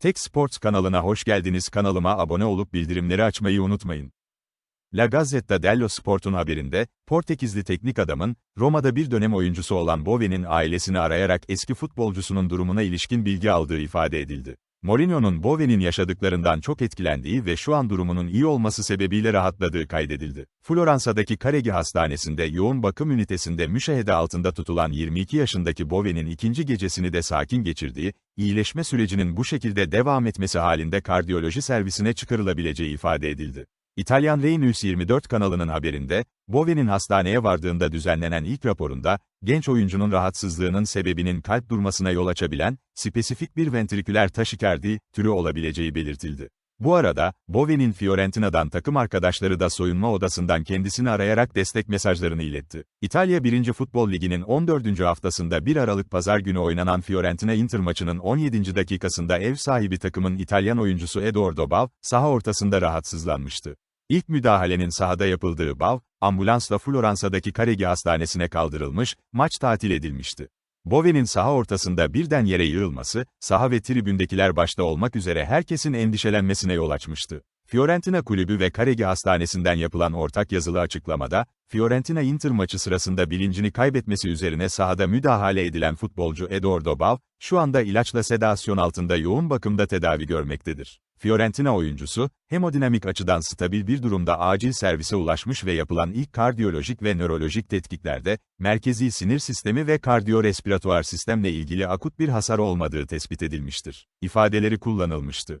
Tek Sports kanalına hoş geldiniz. Kanalıma abone olup bildirimleri açmayı unutmayın. La Gazzetta dello Sport'un haberinde, Portekizli teknik adamın, Roma'da bir dönem oyuncusu olan Bowen'in ailesini arayarak eski futbolcusunun durumuna ilişkin bilgi aldığı ifade edildi. Mourinho'nun Bowen'in yaşadıklarından çok etkilendiği ve şu an durumunun iyi olması sebebiyle rahatladığı kaydedildi. Floransa'daki Karegi Hastanesi'nde yoğun bakım ünitesinde müşahede altında tutulan 22 yaşındaki Bowen'in ikinci gecesini de sakin geçirdiği, iyileşme sürecinin bu şekilde devam etmesi halinde kardiyoloji servisine çıkarılabileceği ifade edildi. İtalyan Rai News 24 kanalının haberinde, Bowen'in hastaneye vardığında düzenlenen ilk raporunda, genç oyuncunun rahatsızlığının sebebinin kalp durmasına yol açabilen, spesifik bir ventriküler taşikardi türü olabileceği belirtildi. Bu arada, Bowen'in Fiorentina'dan takım arkadaşları da soyunma odasından kendisini arayarak destek mesajlarını iletti. İtalya 1. Futbol Ligi'nin 14. haftasında 1 Aralık Pazar günü oynanan Fiorentina-Inter maçının 17. dakikasında ev sahibi takımın İtalyan oyuncusu Edoardo Bav, saha ortasında rahatsızlanmıştı. İlk müdahalenin sahada yapıldığı Bav, ambulansla Floransa'daki Karegi Hastanesi'ne kaldırılmış, maç tatil edilmişti. Bowen'in saha ortasında birden yere yığılması, saha ve tribündekiler başta olmak üzere herkesin endişelenmesine yol açmıştı. Fiorentina kulübü ve Karegi Hastanesi'nden yapılan ortak yazılı açıklamada, Fiorentina-Inter maçı sırasında bilincini kaybetmesi üzerine sahada müdahale edilen futbolcu Eduardo Bav, şu anda ilaçla sedasyon altında yoğun bakımda tedavi görmektedir. Fiorentina oyuncusu, hemodinamik açıdan stabil bir durumda acil servise ulaşmış ve yapılan ilk kardiyolojik ve nörolojik tetkiklerde, merkezi sinir sistemi ve kardiyorespiratuar sistemle ilgili akut bir hasar olmadığı tespit edilmiştir. İfadeleri kullanılmıştı.